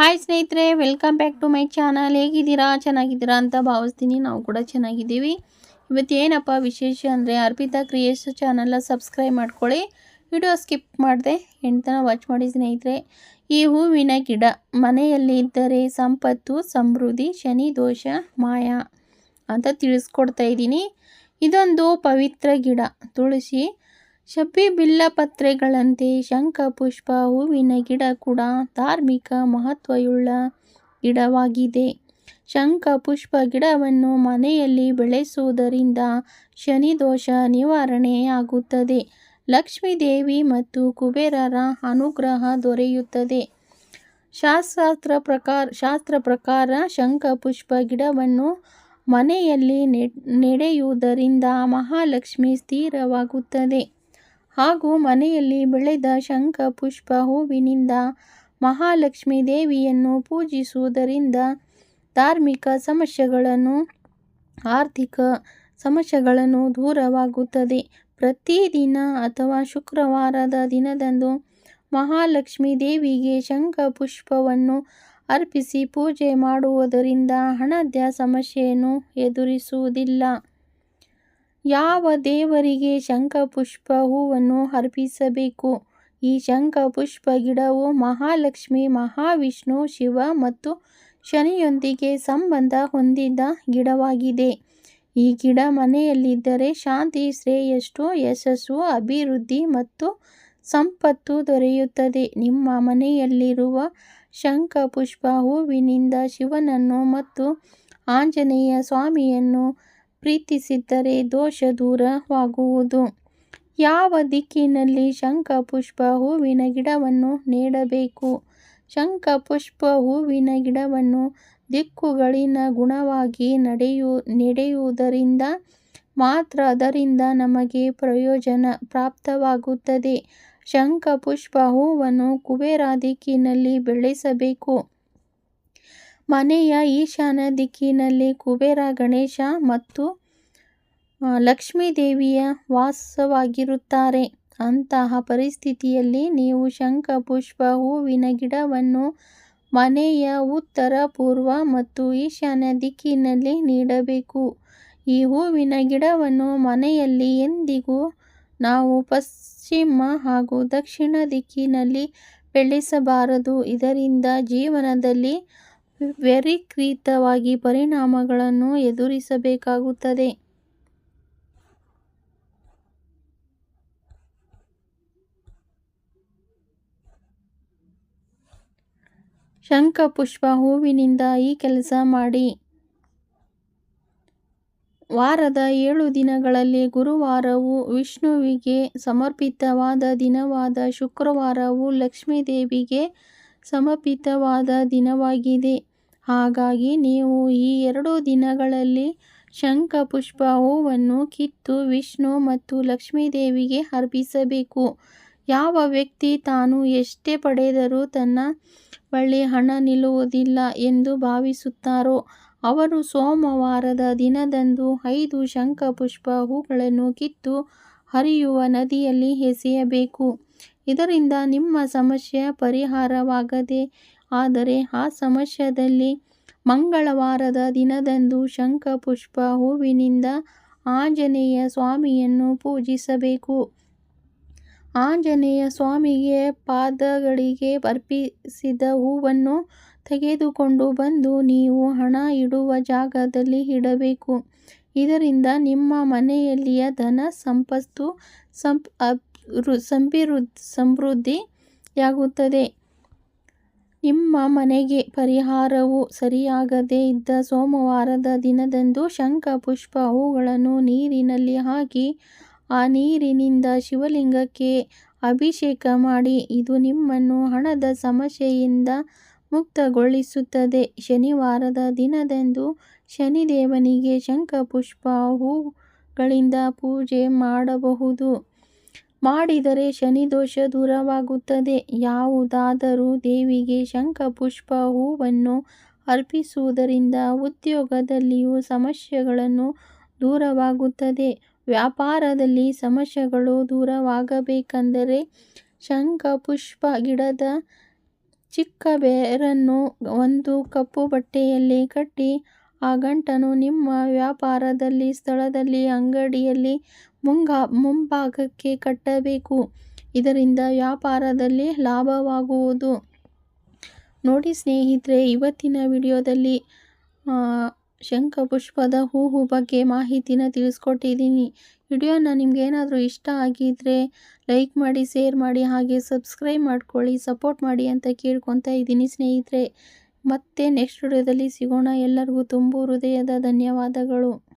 Hi ಸ್ನೇಹಿತರೆ welcome back to my channel ಹೇಗಿದ್ದೀರಾ? ಚೆನ್ನಾಗಿದ್ದೀರಾ ಅಂತ ಭಾವಿಸ್ತೀನಿ. ನಾವು ಕೂಡ ಚೆನ್ನಾಗಿದ್ದೀವಿ. ಇವತ್ತು ಏನಪ್ಪ ವಿಶೇಷ ಅಂದರೆ ಅರ್ಪಿತಾ ಕ್ರಿಯೇಷ್ ಚಾನಲ್ನ ಸಬ್ಸ್ಕ್ರೈಬ್ ಮಾಡ್ಕೊಳ್ಳಿ. ವಿಡಿಯೋ ಸ್ಕಿಪ್ ಮಾಡಿದೆ. ಎಂಟನ ವಾಚ್ ಮಾಡಿ ಸ್ನೇಹಿತರೆ. ಈ ಹೂವಿನ ಗಿಡ, ಮನೆಯಲ್ಲಿ ಇದ್ದರೆ ಸಂಪತ್ತು, ಸಮೃದ್ಧಿ, ಶನಿ, ದೋಷ, ಮಾಯ ಅಂತ ತಿಳಿಸ್ಕೊಡ್ತಾ ಇದ್ದೀನಿ. ಇದೊಂದು ಪವಿತ್ರ ಗಿಡ. ತುಳಸಿ ಶಬ್ಬಿ ಶಂಖಪುಷ್ಪ ಶಂಖ ಪುಷ್ಪ ಹೂವಿನ ಗಿಡ ಕೂಡ ಧಾರ್ಮಿಕ ಮಹತ್ವಯುಳ್ಳ ಗಿಡವಾಗಿದೆ. ಶಂಖಪುಷ್ಪ ಗಿಡವನ್ನು ಮನೆಯಲ್ಲಿ ಬೆಳೆಸುವುದರಿಂದ ಶನಿದೋಷ ನಿವಾರಣೆಯಾಗುತ್ತದೆ. ಲಕ್ಷ್ಮೀದೇವಿ ಮತ್ತು ಕುಬೇರರ ಅನುಗ್ರಹ ದೊರೆಯುತ್ತದೆ. ಶಾಸ್ತ್ರ ಪ್ರಕಾರ ಶಾಸ್ತ್ರ ಪ್ರಕಾರ ಶಂಖಪುಷ್ಪ ಗಿಡವನ್ನು ಮನೆಯಲ್ಲಿ ನೆಡೆಯುವುದರಿಂದ ಮಹಾಲಕ್ಷ್ಮಿ ಸ್ಥಿರವಾಗುತ್ತದೆ. ಹಾಗೂ ಮನೆಯಲ್ಲಿ ಬೆಳೆದ ಶಂಖ, ಪುಷ್ಪ, ಹೂವಿನಿಂದ ಮಹಾಲಕ್ಷ್ಮಿ ದೇವಿಯನ್ನು ಪೂಜಿಸುವುದರಿಂದ ಧಾರ್ಮಿಕ ಸಮಸ್ಯೆಗಳನ್ನು, ಆರ್ಥಿಕ ಸಮಸ್ಯೆಗಳನ್ನು ದೂರವಾಗುತ್ತದೆ. ಪ್ರತಿದಿನ ಅಥವಾ ಶುಕ್ರವಾರದ ದಿನದಂದು ಮಹಾಲಕ್ಷ್ಮೀ ದೇವಿಗೆ ಶಂಖ, ಪುಷ್ಪವನ್ನು ಅರ್ಪಿಸಿ ಪೂಜೆ ಮಾಡುವುದರಿಂದ ಹಣದ ಸಮಸ್ಯೆಯನ್ನು ಎದುರಿಸುವುದಿಲ್ಲ. ಯಾವ ದೇವರಿಗೆ ಶಂಖಪುಷ್ಪ ಹೂವನ್ನು ಅರ್ಪಿಸಬೇಕು? ಈ ಶಂಖಪುಷ್ಪ ಗಿಡವು ಮಹಾಲಕ್ಷ್ಮಿ, ಮಹಾವಿಷ್ಣು, ಶಿವ ಮತ್ತು ಶನಿಯೊಂದಿಗೆ ಸಂಬಂಧ ಹೊಂದಿದ ಗಿಡವಾಗಿದೆ. ಈ ಗಿಡ ಮನೆಯಲ್ಲಿದ್ದರೆ ಶಾಂತಿ, ಶ್ರೇಯಸ್ಸು, ಯಶಸ್ಸು, ಅಭಿವೃದ್ಧಿ ಮತ್ತು ಸಂಪತ್ತು ದೊರೆಯುತ್ತದೆ. ನಿಮ್ಮ ಮನೆಯಲ್ಲಿರುವ ಶಂಖಪುಷ್ಪ ಹೂವಿನಿಂದ ಶಿವನನ್ನು ಮತ್ತು ಆಂಜನೇಯ ಸ್ವಾಮಿಯನ್ನು ಪ್ರೀತಿಸಿದ್ದರೆ ದೋಷ ದೂರವಾಗುವುದು. ಯಾವ ದಿಕ್ಕಿನಲ್ಲಿ ಶಂಖ ಪುಷ್ಪ ಹೂವಿನ ಗಿಡವನ್ನು ನೆಡಬೇಕು? ಶಂಖ ಪುಷ್ಪ ಹೂವಿನ ಗಿಡವನ್ನು ದಿಕ್ಕುಗಳಿನ ಗುಣವಾಗಿ ನಡೆಯು, ನೆಡೆಯುವುದರಿಂದ ಮಾತ್ರ ಅದರಿಂದ ನಮಗೆ ಪ್ರಯೋಜನ ಪ್ರಾಪ್ತವಾಗುತ್ತದೆ. ಶಂಖ ಪುಷ್ಪ ಹೂವನ್ನು ಕುಬೇರ ದಿಕ್ಕಿನಲ್ಲಿ ಬೆಳೆಸಬೇಕು. ಮನೆಯ ಈಶಾನ್ಯ ದಿಕ್ಕಿನಲ್ಲಿ ಕುಬೇರ ಗಣೇಶ ಮತ್ತು ಲಕ್ಷ್ಮೀ ದೇವಿಯ ವಾಸವಾಗಿರುತ್ತಾರೆ. ಅಂತಹ ಪರಿಸ್ಥಿತಿಯಲ್ಲಿ ನೀವು ಶಂಖ, ಪುಷ್ಪ, ಹೂವಿನ ಗಿಡವನ್ನು ಮನೆಯ ಉತ್ತರ, ಪೂರ್ವ ಮತ್ತು ಈಶಾನ್ಯ ದಿಕ್ಕಿನಲ್ಲಿ ನೀಡಬೇಕು. ಈ ಹೂವಿನ ಗಿಡವನ್ನು ಮನೆಯಲ್ಲಿ ಎಂದಿಗೂ ನಾವು ಪಶ್ಚಿಮ ಹಾಗೂ ದಕ್ಷಿಣ ದಿಕ್ಕಿನಲ್ಲಿ ಬೆಳೆಸಬಾರದು. ಇದರಿಂದ ಜೀವನದಲ್ಲಿ ವ್ಯತಿರಿಕ್ತವಾಗಿ ಪರಿಣಾಮಗಳನ್ನು ಎದುರಿಸಬೇಕಾಗುತ್ತದೆ. ಶಂಖಪುಷ್ಪ ಹೂವಿನಿಂದ ಈ ಕೆಲಸ ಮಾಡಿ. ವಾರದ ಏಳು ದಿನಗಳಲ್ಲಿ ಗುರುವಾರವು ವಿಷ್ಣುವಿಗೆ ಸಮರ್ಪಿತವಾದ ದಿನವಾದ ಶುಕ್ರವಾರವು ಲಕ್ಷ್ಮೀದೇವಿಗೆ ಸಮರ್ಪಿತವಾದ ದಿನವಾಗಿದೆ. ಹಾಗಾಗಿ ನೀವು ಈ ಎರಡು ದಿನಗಳಲ್ಲಿ ಶಂಖ ಪುಷ್ಪ ಹೂವನ್ನು ಕಿತ್ತು ವಿಷ್ಣು ಮತ್ತು ಲಕ್ಷ್ಮೀದೇವಿಗೆ ಅರ್ಪಿಸಬೇಕು. ಯಾವ ವ್ಯಕ್ತಿ ತಾನು ಎಷ್ಟೇ ಪಡೆದರೂ ತನ್ನ ಬಳಿ ಹಣ ನಿಲ್ಲುವುದಿಲ್ಲ ಎಂದು ಭಾವಿಸುತ್ತಾರೋ, ಅವರು ಸೋಮವಾರದ ದಿನದಂದು ಐದು ಶಂಖ ಪುಷ್ಪ ಹೂಗಳನ್ನು ಕಿತ್ತು ಹರಿಯುವ ನದಿಯಲ್ಲಿ ಎಸೆಯಬೇಕು. ಇದರಿಂದ ನಿಮ್ಮ ಸಮಸ್ಯೆ ಪರಿಹಾರವಾಗದೆ ಆದರೆ ಆ ಸಮಸ್ಯದಲ್ಲಿ ಮಂಗಳವಾರದ ದಿನದಂದು ಶಂಖ ಪುಷ್ಪ ಹೂವಿನಿಂದ ಆಂಜನೇಯ ಸ್ವಾಮಿಯನ್ನು ಪೂಜಿಸಬೇಕು. ಆಂಜನೇಯ ಸ್ವಾಮಿಗೆ ಪಾದಗಳಿಗೆ ಅರ್ಪಿಸಿದ ಹೂವನ್ನು ತೆಗೆದುಕೊಂಡು ಬಂದು ನೀವು ಹಣ ಇಡುವ ಜಾಗದಲ್ಲಿ ಇಡಬೇಕು. ಇದರಿಂದ ನಿಮ್ಮ ಮನೆಯಲ್ಲಿಯ ಧನ ಸಂಪತ್ತು ಸಂಪ್ ಸಮೃದ್ಧಿಯಾಗುತ್ತದೆ. ನಿಮ್ಮ ಮನೆಗೆ ಪರಿಹಾರವು ಸರಿಯಾಗದೇ ಇದ್ದ ಸೋಮವಾರದ ದಿನದಂದು ಶಂಖ, ಪುಷ್ಪ ಹೂಗಳನ್ನು ನೀರಿನಲ್ಲಿ ಹಾಕಿ, ಆ ನೀರಿನಿಂದ ಶಿವಲಿಂಗಕ್ಕೆ ಅಭಿಷೇಕ ಮಾಡಿ. ಇದು ನಿಮ್ಮನ್ನು ಹಣದ ಸಮಸ್ಯೆಯಿಂದ ಮುಕ್ತಗೊಳಿಸುತ್ತದೆ. ಶನಿವಾರದ ದಿನದಂದು ಶನಿದೇವನಿಗೆ ಶಂಖ, ಪುಷ್ಪ ಹೂಗಳಿಂದ ಪೂಜೆ ಮಾಡಬಹುದು. ಮಾಡಿದರೆ ಶನಿ ದೋಷ ದೂರವಾಗುತ್ತದೆ. ಯಾವುದಾದರೂ ದೇವಿಗೆ ಶಂಖ ಪುಷ್ಪ ಹೂವನ್ನು ಅರ್ಪಿಸುವುದರಿಂದ ಉದ್ಯೋಗದಲ್ಲಿಯೂ ಸಮಸ್ಯೆಗಳನ್ನು ದೂರವಾಗುತ್ತದೆ. ವ್ಯಾಪಾರದಲ್ಲಿ ಸಮಸ್ಯೆಗಳು ದೂರವಾಗಬೇಕೆಂದರೆ ಶಂಖ ಪುಷ್ಪ ಗಿಡದ ಚಿಕ್ಕ ಬೇರನ್ನು ಒಂದು ಕಪ್ಪು ಬಟ್ಟೆಯಲ್ಲಿ ಕಟ್ಟಿ ಆ ಗಂಟನು ನಿಮ್ಮ ವ್ಯಾಪಾರದಲ್ಲಿ ಸ್ಥಳದಲ್ಲಿ ಅಂಗಡಿಯಲ್ಲಿ ಮುಂಗ ಮುಂಭಾಗಕ್ಕೆ ಕಟ್ಟಬೇಕು. ಇದರಿಂದ ವ್ಯಾಪಾರದಲ್ಲಿ ಲಾಭವಾಗುವುದು. ನೋಡಿ ಸ್ನೇಹಿತರೆ ಇವತ್ತಿನ ವಿಡಿಯೋದಲ್ಲಿ ಶಂಖಪುಷ್ಪದ ಹೂವು ಬಗ್ಗೆ ಮಾಹಿತಿನ ತಿಳಿಸ್ಕೊಟ್ಟಿದ್ದೀನಿ. ವಿಡಿಯೋನ ನಿಮಗೇನಾದರೂ ಇಷ್ಟ ಆಗಿದ್ದರೆ ಲೈಕ್ ಮಾಡಿ, ಶೇರ್ ಮಾಡಿ ಹಾಗೆ ಸಬ್ಸ್ಕ್ರೈಬ್ ಮಾಡ್ಕೊಳ್ಳಿ, ಸಪೋರ್ಟ್ ಮಾಡಿ ಅಂತ ಕೇಳ್ಕೊತಾ ಇದ್ದೀನಿ ಸ್ನೇಹಿತರೆ. ಮತ್ತೆ ನೆಕ್ಸ್ಟ್ ವಿಡಿಯೋದಲ್ಲಿ ಸಿಗೋಣ. ಎಲ್ಲರಿಗೂ ತುಂಬು ಹೃದಯದ ಧನ್ಯವಾದಗಳು.